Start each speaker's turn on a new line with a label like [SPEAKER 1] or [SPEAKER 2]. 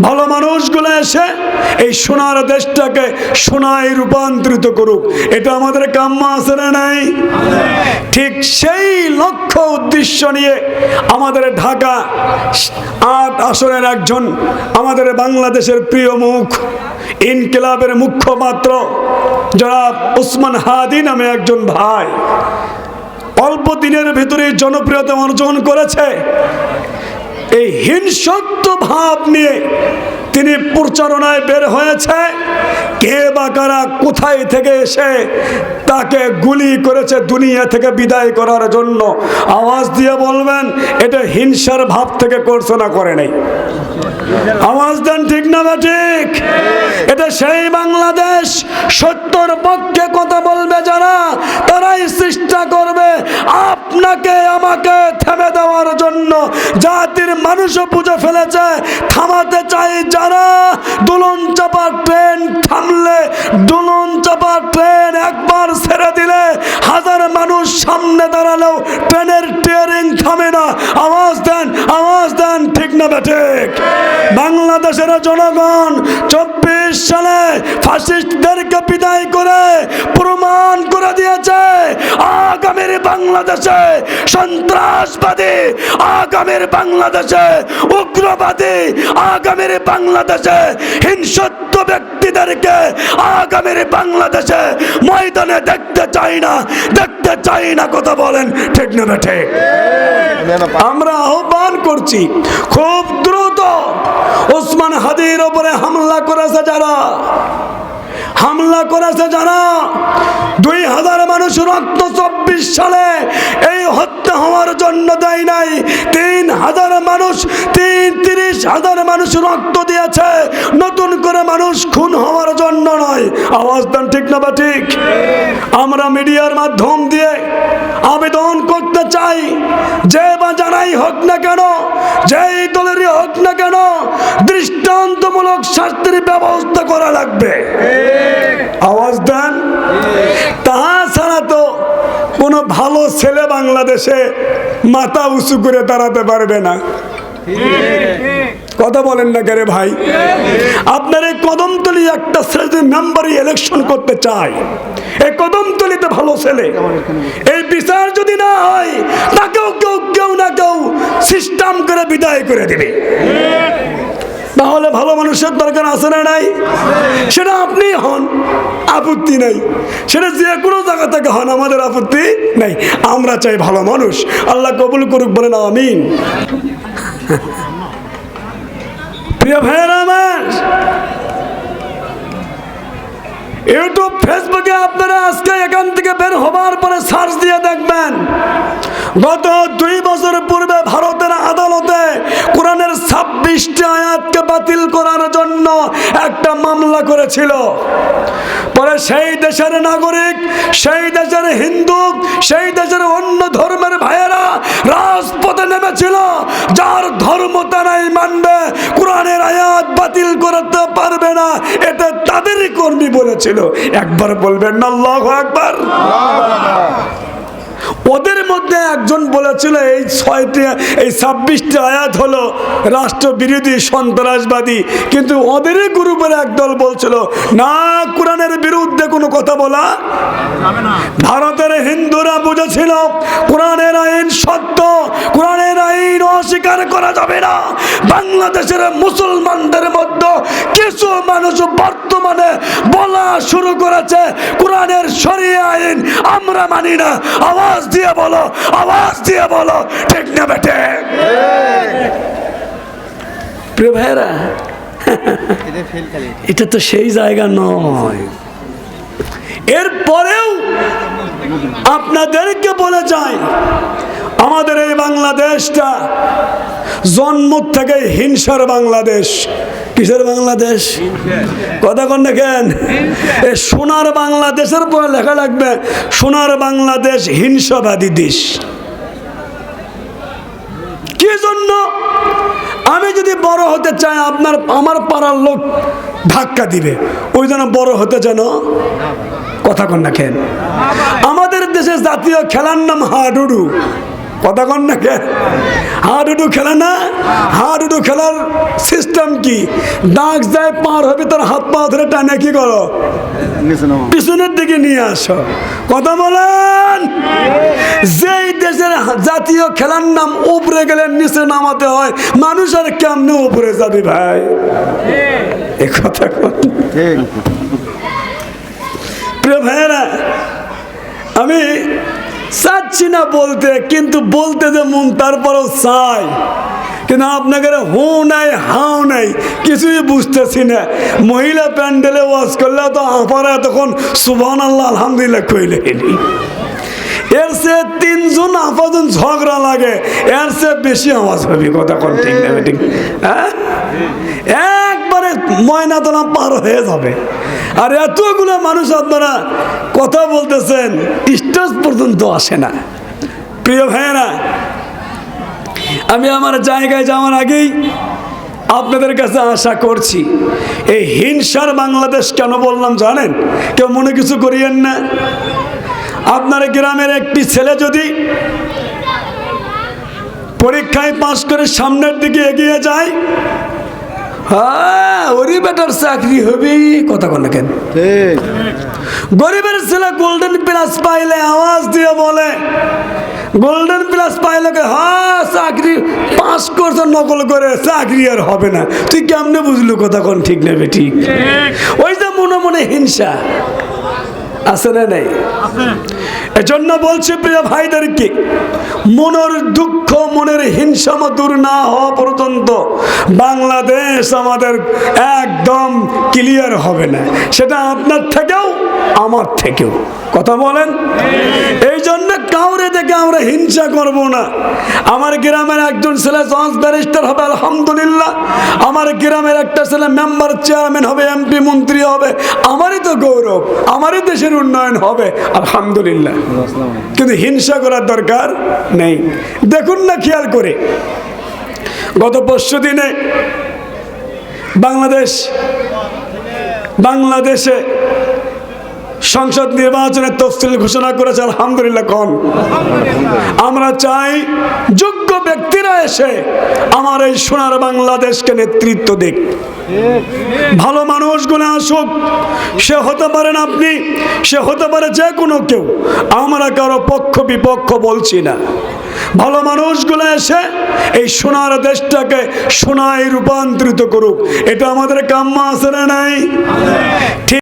[SPEAKER 1] ভালো মানুষগুলো এসে এই সোনার দেশটাকে সোনায় রূপান্তরিত করুক। এটা আমাদের কাম্য আছে না নাই? ঠিক সেই লক্ষ্য উদ্দেশ্য নিয়ে আমাদের ঢাকা আট আসনের একজন আমাদের বাংলাদেশের প্রিয় মুখ, ইনকিলাবের মুখ্যপাত্র যারা ওসমান হাদি নামে একজন ভাই। অল্প দিনের ভিতরে জনপ্রিয়তা অর্জন করেছে। এই হিংসত্ব ভাব নিয়ে তিনি প্রচারণায় বের হয়েছে। কে বা কারা কোথায় থেকে এসে তাকে গুলি করেছে দুনিয়া থেকে বিদায় করার জন্য আওয়াজ দিয়ে বলবেন, এটা হিংসার ভাব থেকে করছে না করে নাই। আওয়াজ দেন ঠিক না বা ঠিক? এটা সেই বাংলাদেশ, সত্যর পক্ষে কথা বলবে যারা, তারাই চেষ্টা করবে আপনাকে, আমাকে থেমে দেওয়ার জন্য জাতির মানুষও বুঝে ফেলেছে, থামাতে চাই যারা দুলন চাপা ট্রেন থামলে, দুলন চাপা ট্রেন একবার ছেড়ে দিলে হাজার মানুষ সামনে দাঁড়ালেও ট্রেনের টিয়ারিং থামে না। আওয়াজ দেন আওয়াজ দেন, ঠিক না বে ঠিক? বাংলাদেশের জনগণ চব্বিশ সালে ফাসিস্টদেরকে বিদায় করে প্রমাণ করে দিয়েছে আগামীর বাংলাদেশে সন্ত্রাসবাদী আগামীর বাংলাদেশে উগ্রবাদী আগামীর বাংলাদেশে হিংসত্ব ব্যক্তিদেরকে আগামীর বাংলাদেশে ময়দানে দেখতে চাই না দেখতে চাই না কথা বলেন ঠিক না ঠিক? আমরা আহ্বান করছি খুব ওসমান হাদির ওপরে হামলা করেছে যারা, হামলা করেছে যারা, দুই হাজার মানুষ রক্ত চব্বিশ সালে এই হত্যা হওয়ার জন্য দেয় নাই। তিন হাজার মানুষ, তিন তিরিশ হাজার মানুষ রক্ত দিয়েছে। নতুন করে মানুষ খুন হওয়ার জন্য নয়। আওয়াজ দেন ঠিক না বা ঠিক? আমরা মিডিয়ার মাধ্যম দিয়ে আবেদন করতে চাই, যে বা যারাই হোক না কেন, যেই দলেরই হোক না কেন দৃষ্টান্তমূলক শাস্তির ব্যবস্থা করা লাগবে। আওয়াজ দেন। তাছাড়া তো কোনো ভালো ছেলে বাংলাদেশে মাথা উঁচু করে দাঁড়াতে পারবে না। কথা বলেন না কেরে ভাই? আপনার এই কদমতলি একটা ছেলে মেম্বারই ইলেকশন করতে চায় এই কদমতলিতে ভালো ছেলে। এই বিচার যদি না হয়, তাকেও কেউ কেউ না কেউ সিস্টেম করে বিদায় করে দেবে। তাহলে ভালো মানুষের দরকার আছে না নাই? সেটা আপনি হন, আপত্তি নাই। সেটা যে কোনো জায়গা থেকে হন, আমাদের আপত্তি নাই। আমরা চাই ভালো মানুষ। আল্লাহ কবুল করুক, বলেন আমিন। প্রিয় ভাইয়েরা আমার ইউটিউব ফেসবুকে আপনারা আজকে এখান থেকে বের হবার পরে সার্চ দিয়ে দেখবেন। গত দুই বছর পূর্বে ভারতের আদালতে কোরআনের ছাব্বিশটি আয়াতকে বাতিল করার জন্য একটা মামলা করেছিল। পরে সেই দেশের নাগরিক, সেই দেশের হিন্দু, সেই দেশের অন্য ধর্মের ভাইয়েরা রাজপথে নেমেছিল, যার ধর্ম তারাই মানবে। বাতিল করতে পারবে না এটা তাদেরই কর্মী বলেছিল। একবার বলবেন না আল্লাহু একবার ওদের মধ্যে একজন বলেছিল, এই ছয়টি, এই ছাব্বিশটি আয়াত হলো রাষ্ট্রবিরোধী সন্ত্রাসবাদী। কিন্তু ওদেরই গ্রুপের একদল বলছিল, না, কোরআনের বিরুদ্ধে কোনো কথা বলা ভারতের হিন্দুরা বুঝেছিল, কোরআনের আইন সত্য, কোরআনের আইন অস্বীকার করা যাবে না। বাংলাদেশের মুসলমানদের মধ্যে কিছু মানুষ বর্তমানে বলা শুরু করেছে, কোরআনের শরীয় আইন আমরা মানি না, আওয়াজ দিয়ে বলো, আওয়াজ দিয়ে বলো, ঠিক না বেটে ভাইরা এটা তো সেই জায়গা নয়। এরপরেও আপনাদেরকে বলে যাই, আমাদের এই বাংলাদেশটা জন্ম থেকে হিংসার বাংলাদেশ। কিসের বাংলাদেশ? কথা কন দেখেন এ সোনার বাংলাদেশের পরে লেখা লাগবে। সোনার বাংলাদেশ হিংসাবাদী দেশ। কি জন্য? আমি যদি বড় হতে চাই, আপনার, আমার পাড়ার লোক ধাক্কা দিবে। ওই জন্য বড় হতে যেন কথা কন না খেন আমাদের দেশে জাতীয় খেলার নাম হাডুডু। কথা না কে? হাডুডু খেলে না? হাডুডু খেলার সিস্টেম কি? দাগ যায় পার হবে তার হাত পা ধরে টানে কি করো? পিছনের দিকে নিয়ে আসো। কথা বলেন? যেই দেশের জাতীয় খেলার নাম উপরে গেলে নিচে নামাতে হয় মানুষ আর কেমনে উপরে যাবে ভাই? এ কথা প্রিয় ভাইয়েরা আমি চাচ্ছি না বলতে, কিন্তু বলতে যে মন, তারপরেও চাই। কিন্তু আপনাকে হু নাই, হাও নাই, কিছুই বুঝতেছি না। মহিলা প্যান্ডেলে ওয়াজ করলে তো আপারা তখন সুবহান আল্লাহ আলহামদুলিল্লাহ কইলে। এর সে তিনজন আপাতন ঝগড়া লাগে, এর সে বেশি আওয়াজ হবে কথা কোন ঠিক না, ঠিক? হ্যাঁ? একবারে ময়নাতলা পার হয়ে যাবে। আর এতগুলো মানুষ আপনারা কথা বলতেছেন, স্টেজ পর্যন্ত আসে না। প্রিয় ভাইয়েরা, আমি আমার জায়গায় যাওয়ার আগেই আপনাদের কাছে আশা করছি, এই হিংসার বাংলাদেশ কেন বললাম জানেন? কেউ মনে কিছু করিয়েন না। আপনার গ্রামের একটি ছেলে যদি পরীক্ষায় পাশ করে সামনের দিকে এগিয়ে যায় হ্যাঁ ওরই বেটার চাকরি হবি। কথা কন কেন? গরিবের ছেলে গোল্ডেন প্লাস পাইলে আওয়াজ দিয়ে বলে। গোল্ডেন প্লাস পাইলে কে, হ্যাঁ চাকরি পাস করছে নকল করে চাকরি আর হবে না। তুই কেমনে বুঝলো কথা কোন ঠিক নেবে ঠিক। ওই যে মনে মনে হিংসা। আছে না নেই? এজন্য বলছি প্রিয় ভাইদেরকে মনের দুঃখ মনের হিংসা দূর না হওয়া পর্যন্ত বাংলাদেশ আমাদের একদম ক্লিয়ার হবে না। সেটা আপনার থেকেও আমার থেকেও। কথা বলেন? এই জন্য দেখে আমরা হিংসা করব না। আমার গ্রামের একজন ছেলে জজ ব্যারিস্টার হবে, আলহামদুলিল্লাহ। আমার গ্রামের একটা ছেলে মেম্বার চেয়ারম্যান হবে, এমপি, মন্ত্রী হবে। আমারই তো গৌরব, আমারই দেশের উন্নয়ন হবে, আলহামদুলিল্লাহ। কিন্তু হিংসা করার দরকার নেই। দেখুন না, খেয়াল করে। গত পরশু দিনে বাংলাদেশ, বাংলাদেশে সংসদ নির্বাচনের তফসিল ঘোষণা করেছে, আলহামদুলিল্লাহ কন। আমরা চাই যোগ্য ব্যক্তিরা এসে আমার এই সোনার বাংলাদেশকে নেতৃত্ব দিক। ভালো মানুষগুলো আসুক, সে হতে পারেন আপনি, সে হতে পারে যে কোনো কেউ, আমরা কারও পক্ষ বিপক্ষ বলছি না। ভালো মানুষগুলো এসে এই সোনার দেশটাকে সোনায় রূপান্তরিত করুক, এটা আমাদের কাম্য আছে না নাই?